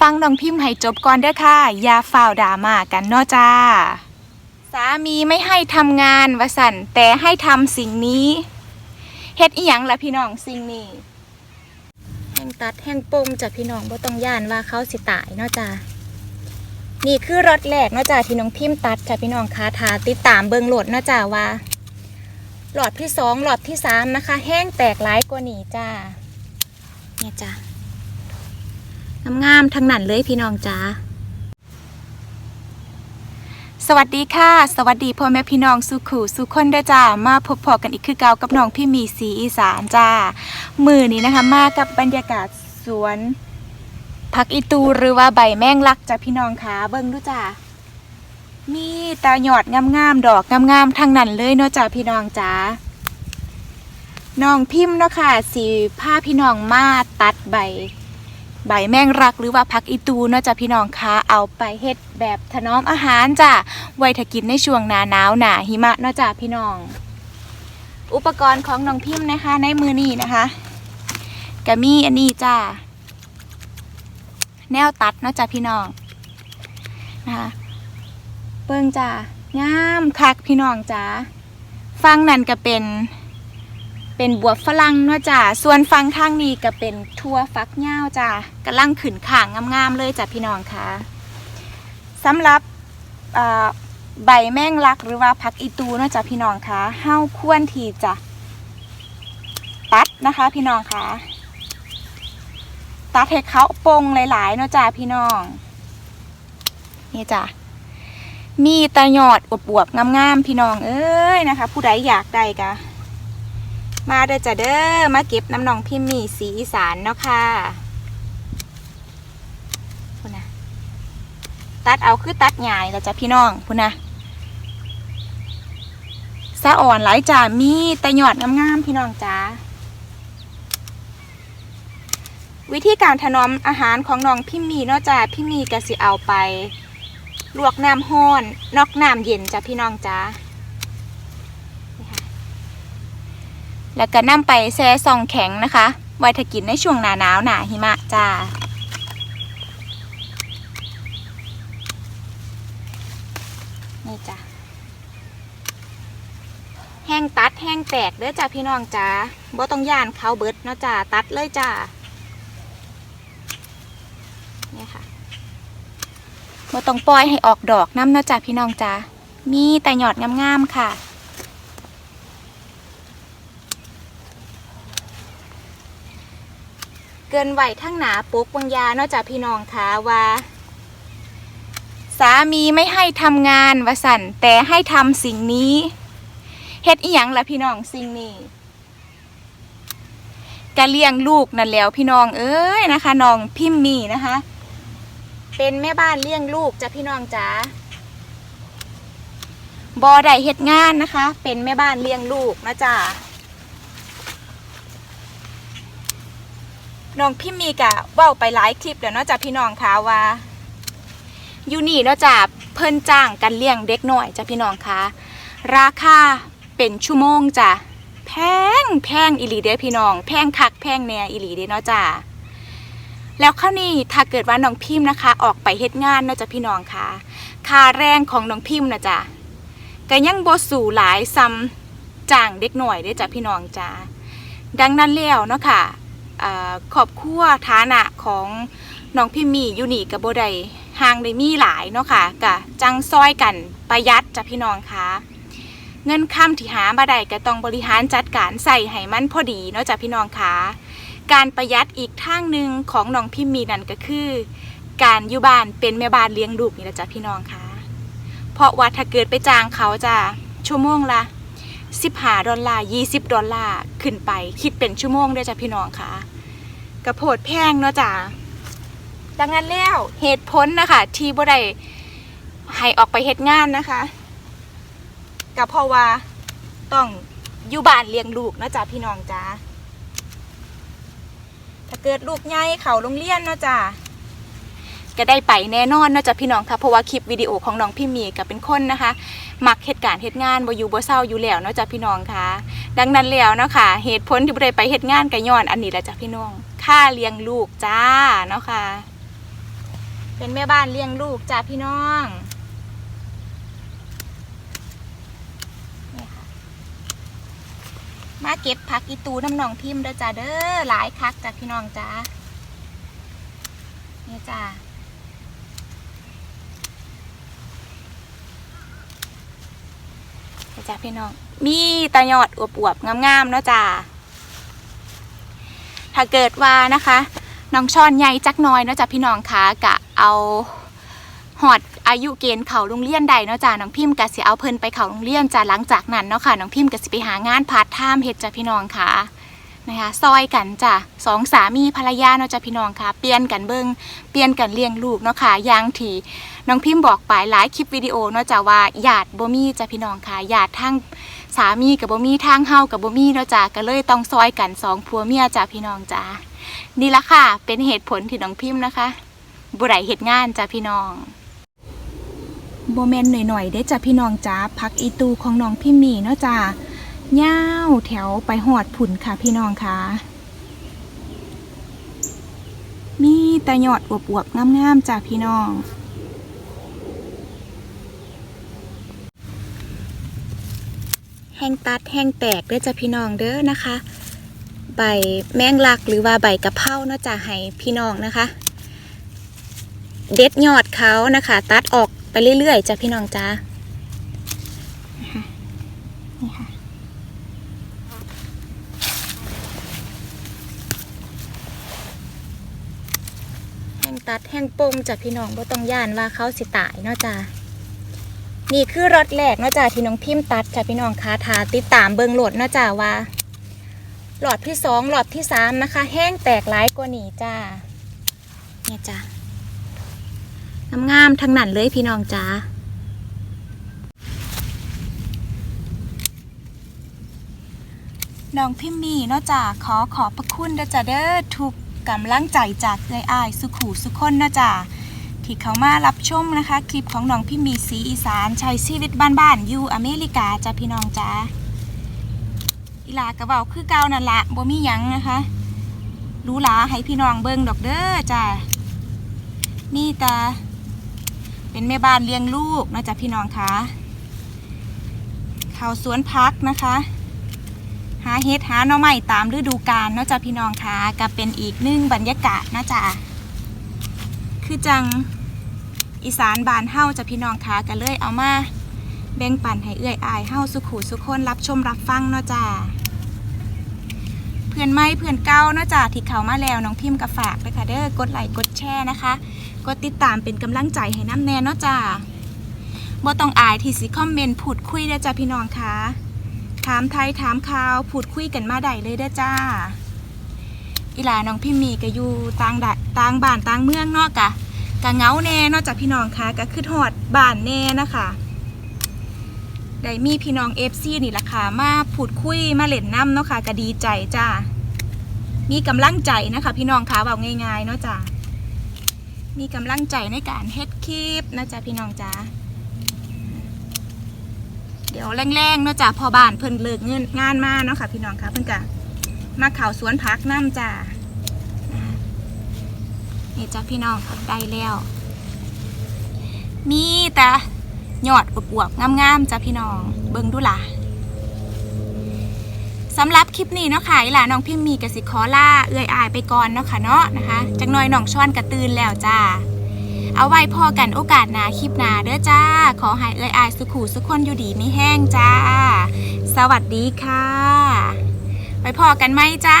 ฟังน้องพิมพ์ให้จบก่อนเด้อค่ะ อย่าฝ่าวด่ามากันเนาะจ้า สามีไม่ให้ทำงานวสันแต่ให้ทำสิ่งนี้เฮ็ดอีหยังล่ะพี่น้องสิ่งนี้ แห้งตัดแห้งปงจ้ะพี่น้องบ่ต้องย่านว่าเขาสิตายเนาะจ้านี่คือรถแรกเนาะจ้าที่น้องพิมพ์ตัดจ้ะพี่น้องคะทาติดตามเบิงโหลดเนาะจ้าว่า หลอดที่สองหลอดที่สามนะคะ แห้งแตกหลายกว่านี้จ้าเนี่ยจ้า งามๆทั้งนั้นเลยพี่น้องจ้าสวัสดีค่ะ สวัสดีพ่อแม่พี่น้องสุขูสุขคนเด้อจ้ามาพบพอกันอีกคือเก่ากับน้องพี่มีสีอีสานจ้ามือนี้นะคะมากับบรรยากาศสวนผักอีตูหรือว่าใบแมงลักจ้าพี่น้องคะเบิ่งดูจ้ามีตาหยอดงามๆดอกงามๆทั้งนั้นเลยเนาะจ้าพี่น้องจ้าน้องพิมพ์เนาะค่ะสีผ้าพี่น้องมาตัดใบ ใบแมงรักหรือว่าพักอีตูเนาะจ้ะพี่น้องคะเอาไปเฮ็ดแบบถนอมอาหารจ้ะไว้ถ้ากินในช่วงหนาหนาวหนาหิมะเนาะจ้ะพี่น้อง อุปกรณ์ของน้องพิมพ์นะคะ ในมือนี้นะคะกะมีอันนี้จ้าแนวตัดเนาะจ้ะพี่น้องนะคะเบิ่งจ้างามคักพี่น้องจ้าฟังนั่นก็เป็น เป็นบวบฝรั่งเนาะจ้ะส่วนฟังทางนี้ก็เป็นทั่วฟักเง่าวจ้ะกำลังขึ้นข่างงามๆเลยจ้ะพี่น้องคะสำหรับใบแมงลักหรือว่าผักอีตูเนาะจ้ะพี่น้องคะเฮ้าควรที่จะตัดนะคะพี่น้องคะตัดให้เขาปงหลายๆเนาะจ้ะพี่น้องนี่จ้ะมีตะหยอดอวบๆงามๆพี่น้องเอ้ยนะคะ ผู้ใดอยากได้กะ มาเด้อจ้ะเด้อมาเก็บน้ำนองพิมมีสีอีสานเนาะค่ะพุ่นนะตัดเอาคือตัดใหญ่แล้วจ้ะพี่น้องพุ่นนะสะอ่อนหลายจ้ามีแต่หยอดงามๆพี่น้องจ้าวิธีการถนอมอาหารของน้องพิมมีเนาะจ้าพิมมีก็สิเอาไป ลวกน้ำห้อนนอกน้ำเย็นจ้ะพี่น้องจ้า แล้วก็นำไปแช่ซองแข็งนะคะไว้ถ้ากินในช่วงหนาหนาวหนาหิมะจ้านี่จ้ะแห้งตัดแห้งแตกเด้อจ้าพี่น้องจ้าบ่ต้องย่านเขาเบิดเนาะจ้าตัดเลยจ้าเนี่ยค่ะบ่ต้องปล่อยให้ออกดอกน้ำเนาะจ้าพี่น้องจ้ามีแต่หยอดงามๆค่ะ เกินไหวทั้งหนาปุกบางยาเนอกจากพี่น้องค่ะว่าสามีไม่ให้ทำงานวสันแต่ให้ทำสิ่งนี้เฮ็ดอีหยังล่ะพี่น้องสิ่งนี้กะเลี้ยงลูกนั่นแล้วพี่น้องเอ้ยนะคะน้องพิมมีนะคะ เป็นแม่บ้านเลี้ยงลูกจ้ะพี่น้องจ๋าบอได้เฮ็ดงานนะคะ เป็นแม่บ้านเลี้ยงลูกนะจ๊ะ น้องพี่มีกะเว้าไปหลายคลิปแล้วเนาะจ้ะพี่น้องคะว่าอยู่นี่เนาะจ้ะเพิ่นจ้างกันเลี้ยงเด็กหน่อยจ้ะพี่น้องคะราคาเป็นชั่วโมงจ้ะแพงแพงอีหลีเด้พี่น้อง แพงคักแพงแน่อีหลีเด้เนาะจ้ะแล้วข้าวนี้ถ้าเกิดว่าน้องพิมพ์นะคะ ออกไปเฮ็ดงานเนาะจ้ะพี่น้องคะค่าแรงของน้องพิมพ์นะจ้ะก็ยังบ่สู่หลายซ้ำจ้างเด็กหน่อยเด้จ้ะพี่น้องจ้ะดังนั้นแล้วเนาะค่ะอ่า ครอบครัวฐานะของน้องพี่มีอยู่นี่กับโบไดห่างได้มีหลายเนาะค่ะกะจังซอยกันประหยัดจ้ะพี่น้องคะเงินค่ำที่หามาได้ก็ต้องบริหารจัดการใส่ให้มันพอดีเนาะจ้ะพี่น้องคะการประหยัดอีกทางหนึ่งของน้องพี่มีนั่นก็คือ การอยู่บ้านเป็นแม่บ้านเลี้ยงลูกนี่แหละจ้ะพี่น้องคะเพราะว่าถ้าเกิดไปจ้างเขาจ้ะชั่วโมงละ 15ดอลลาร์20ดอลลาร์ขึ้นไป คิดเป็นชั่วโมงด้วยจ้ะพี่น้องค่ะกระโพดแพงเนาะจ้ะดังนั้นแล้วเหตุผลนะคะที่บ่ได้ให้ออกไปเฮ็ดงานนะคะก็เพราะว่าต้องอยู่บ้านเลี้ยงลูกเนาะจ้ะพี่น้องจ้าถ้าเกิดลูกใหญ่เขาโรงเรียนเนาะจ้ะ ก็ได้ไปแน่นอนนาะจ้ะพี่น้องค่ะเพราะว่าคลิปวิดีโอของน้องพี่มีก็เป็นคนนะคะมักเหตุการณ์เหตุงานบ่อยู่บ่เศร้าอยู่แล้วนาะจ้ะพี่น้องค่ะ ดังนั้นแล้วเนาะค่ะเหตุผลที่บ่ได้ไปเหตุงานก็ย้อนอันนี้แหละจ้ะพี่น้องค่าเลี้ยงลูกจ้าเนาะค่ะ เป็นแม่บ้านเลี้ยงลูกจ้าพี่น้องมาเก็บผักอีตูน้ำนองพิมพ์เด้อจ้าเด้อหลายคักจ้าพี่น้องจ้านี่จ้า นี่จ้าพี่น้อง มีตะยอดอวบๆงามๆเนาะจ้าถ้าเกิดว่านะคะน้องช้อนใหญ่จักน้อยเนาะจ้ะพี่น้องคะกะเอาหอดอายุเกณฑ์เขาโรงเรียนใดเนาะจ้ะน้องพิมพ์กะสิเอาเพิ่นไปเขาโรงเรียนจ้ะหลังจากนั้นเนาะค่ะน้องพิมพ์กะสิไปหางานพาร์ทไทม์เฮ็ดจ้ะพี่น้องค่ะนะคะซอยกันจ้ะสองสามีภรรยาเนาะจ้ะพี่น้องค่ะ เปลี่ยนกันเบิงเปลี่ยนกันเลี้ยงลูกเนาะค่ะอย่างที่ น้องพิมพ์บอกไปหลายคลิปวิดีโอเนาะจ้ะว่าญาติบ่มีจ้ะพี่น้องค่ะญาติทั้งสามีกับบ่มีทางเฮากับบ่มีเนาะจ้ะก็เลยต้องซอยกันสองผัวเมียจ้ะพี่น้องจ้ะนี่ละค่ะ เป็นเหตุผลที่น้องพิมพ์นะคะบุไรเหตุงานจ้ะพี่น้องโบเมนหน่อยๆได้จ้ะพี่น้องจ้าพักอีตูของน้องพิมพ์มีเนาะจ้าย่าแถวไปหอดผุนค่ะพี่น้องค่ะ มีแต่หยอดอวบๆงามๆจ้ะพี่น้อง แห้งตัดแห้งแตกเด้อจ้ะพี่น้องเด้อนะคะ ใบแมงลักหรือว่าใบกะเพราเนาะจะให้พี่น้องนะคะ เด็ดยอดเขานะคะ ตัดออกไปเรื่อยๆจ้ะพี่น้องจ้านี่ค่ะแห้งตัดแห้งปงจ้ะพี่น้องบ่ต้องย่านว่าเขาสิตายเนาะจ้า นี่คือรถแรกเนาะจ้าที่น้องพิมพ์ตัดจ้ะพี่น้องคะทาติดตามเบิงโหลดเนาะจ้าว่าหลอดที่สองหลอดที่สามนะคะ แห้งแตกหลายกว่านี้จ้าเนี่ยจ้างามๆทั้งนั้นเลยพี่น้องจ้าน้องพิมมีเนาะจ้าขอขอบพระคุณเดจ้าเด้อทุกกำลังใจจากเอื้อยอ้ายสุขูสุขคนเนาะจ้า ที่เขามารับชมนะคะ คลิปของน้องพิมมี่สีอีสานใช้ชีวิตบ้านๆอยู่อเมริกาจ้าพี่น้องจ้าอีลากระเบาคือเก่านั่นละบ่มีหยังนะคะรู้หลาให้พี่น้องเบิ่งดอกเด้อจ้านี่ตาเป็นแม่บ้านเลี้ยงลูกนะจ๊ะพี่น้องคะเขาสวนพักนะคะ หาเฮ็ดหาหน่อไม้ตามฤดูกาลนาะจ้ะพี่น้องคะก็เป็นอีกหนึ่งบรรยากาศนะจ๊ะคือจัง อีสานบานเฮาจะพี่น้องคะก็เลยเอามาแบ่งปันให้เอื้อยอายเฮาสุขูสุคนรับชมรับฟังเนาะจ้าเพื่อนไม่เพื่อนเก้าเนาะจ้าที่เขามาแล้วน้องพิมพ์กับฝากเลยค่ะเด้อกดไลค์กดแชร์นะคะกดติดตามเป็นกำลังใจให้น้ำแน่เนาะจ้าบ่ต้องอายที่สิคอมเมนต์พูดคุยเด้อจ้าพี่น้องคะถามไทยถามข่าวพูดคุยกันมาได้เลยเด้อจ้า อีหลาน้องพิมมีก็อยู่ต่างดต่างบ้านต่างเมืองเนาะกะ กะเงาแน่นาะจ้าพี่น้องคะก็คือหอดบ้านแน่นะคะได้มีพี่น้องเอฟซีนี่ละค่ะมาพูดคุยมาเล่นน้ำเนาะค่ะก็ดีใจจ้ามีกำลังใจนะคะ พี่น้องคะว่าง่ายๆเนาะจ้ามีกำลังใจในการเฮ็ดคลิปนะจ๊ะพี่น้องจ้าเดี๋ยวแรงๆเนาะจ้ะพอบ้านเพิ่นเลิกเงินงานมาเนาะค่ะ พี่น้องคะเพิ่นกะมาเข่าวสวนพักน้ำจ้า นี่จ้ะพี่น้องได้แล้ว มีแต่ยอดอวบๆงามๆจ้ะพี่น้อง เบิ่งดูล่ะสำหรับคลิปนี้เนาะค่ะอีหล่ะน้องพิมมีกับสิขอล่าเอื้อยอายไปก่อนเนาะค่ะเนาะนะคะจักน่อยน้องช้อนกระตื่นแล้วจ้าเอาไว้พอกันโอกาสหนาคลิปหนาเด้อจ้า ขอให้เอื้อยอายสุขูสุขคนอยู่ดีไม่แห้งจ้า สวัสดีค่ะ ไปพอกันไหมจ้า